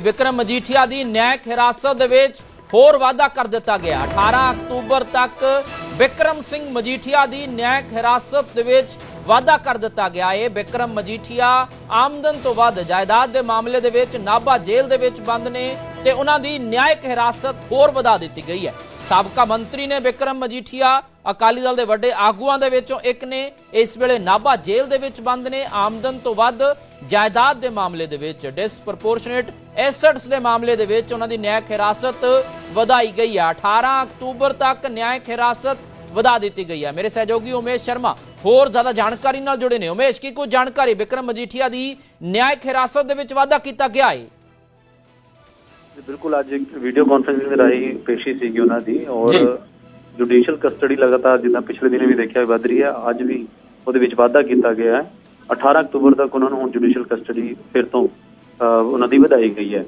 ਵਿਕਰਮ ਮਜੀਠੀਆ ਦੀ ਨਿਆਇਕ ਹਿਰਾਸਤ ਦੇ ਵਿੱਚ ਹੋਰ ਵਾਅਦਾ ਕਰ ਦਿੱਤਾ ਗਿਆ। 18 ਅਕਤੂਬਰ ਤੱਕ ਵਿਕਰਮ ਸਿੰਘ ਮਜੀਠੀਆ ਦੀ ਨਿਆਇਕ ਹਿਰਾਸਤ ਦੇ ਵਿੱਚ ਵਾਅਦਾ ਕਰ ਦਿੱਤਾ ਗਿਆ। ਹੈ ਵਿਕਰਮ ਮਜੀਠੀਆ ਆਮਦਨ ਤੋਂ ਵੱਧ ਜਾਇਦਾਦ ਦੇ ਮਾਮਲੇ ਦੇ ਵਿੱਚ ਨਾਭਾ ਜੇਲ੍ਹ ਦੇ ਵਿੱਚ ਬੰਦ ਨੇ। ਤੇ ਉਹਨਾਂ ਦੀ ਨਿਆਇਕ ਹਿਰਾਸਤ ਹੋਰ ਵਧਾ ਦਿੱਤੀ ਗਈ ਹੈ। ਸਾਬਕਾ ਮੰਤਰੀ ਨੇ ਵਿਕਰਮ ਮਜੀਠੀਆ, ਅਕਾਲੀ ਦਲ ਦੇ ਵੱਡੇ ਆਗੂਆਂ ਦੇ ਵਿੱਚੋਂ ਇੱਕ ਨੇ। ਇਸ ਵੇਲੇ ਨਾਭਾ ਜੇਲ੍ਹ ਦੇ ਵਿੱਚ ਬੰਦ ਨੇ। ਆਮਦਨ ਤੋਂ ਵੱਧ ਜਾਇਦਾਦ ਦੇ ਮਾਮਲੇ ਦੇ ਵਿੱਚ ਡਿਸਪ੍ਰੋਪੋਰਸ਼ਨੇਟ ਐਸੈਟਸ ਦੇ ਮਾਮਲੇ ਦੇ ਵਿੱਚ ਉਹਨਾਂ ਦੀ ਨਿਆਇਕ ਹਿਰਾਸਤ ਵਧਾਈ ਗਈ ਹੈ। 18 ਅਕਤੂਬਰ ਤੱਕ ਨਿਆਇਕ ਹਿਰਾਸਤ ਵਧਾ ਦਿੱਤੀ ਗਈ ਹੈ। ਮੇਰੇ ਸਹਿਯੋਗੀ ਉਮੇਸ਼ ਸ਼ਰਮਾ, ਹੋਰ ਜ਼ਿਆਦਾ ਜਾਣਕਾਰੀ ਨਾਲ ਜੁੜੇ ਨੇ। ਉਮੇਸ਼, ਕੀ ਕੋਈ ਜਾਣਕਾਰੀ ਵਿਕਰਮ ਮਜੀਠੀਆ ਦੀ ਨਿਆਇਕ ਹਿਰਾਸਤ ਦੇ ਵਿੱਚ ਵਾਧਾ ਕੀਤਾ ਗਿਆ ਹੈ? ਬਿਲਕੁਲ ਅੱਜ ਇੱਕ ਵੀਡੀਓ ਕਾਨਫਰੰਸਿੰਗ ਦੇ ਰਾਹੀਂ ਪੇਸ਼ੀ ਸੀਗੀ ਉਹਨਾਂ ਦੀ ਔਰ। ਜੁਡੀਸ਼ੀਅਲ ਕਸਟਡੀ ਲਗਾਤਾਰ ਜਿੱਦਾਂ ਪਿਛਲੇ ਦਿਨੇ ਵੀ ਦੇਖਿਆ ਵੱਧ ਰਹੀ ਹੈ। ਅੱਜ ਵੀ ਉਹਦੇ ਵਿੱਚ ਵਾਧਾ ਕੀਤਾ ਗਿਆ ਹੈ। 18 ਅਕਤੂਬਰ ਤੱਕ ਉਹਨਾਂ ਨੂੰ ਹੁਣ ਜੁਡੀਸ਼ੀਅਲ ਕਸਟਡੀ ਫਿਰ ਤੋਂ ਉਹਨਾਂ ਦੀ ਵਧਾਈ ਗਈ ਹੈ।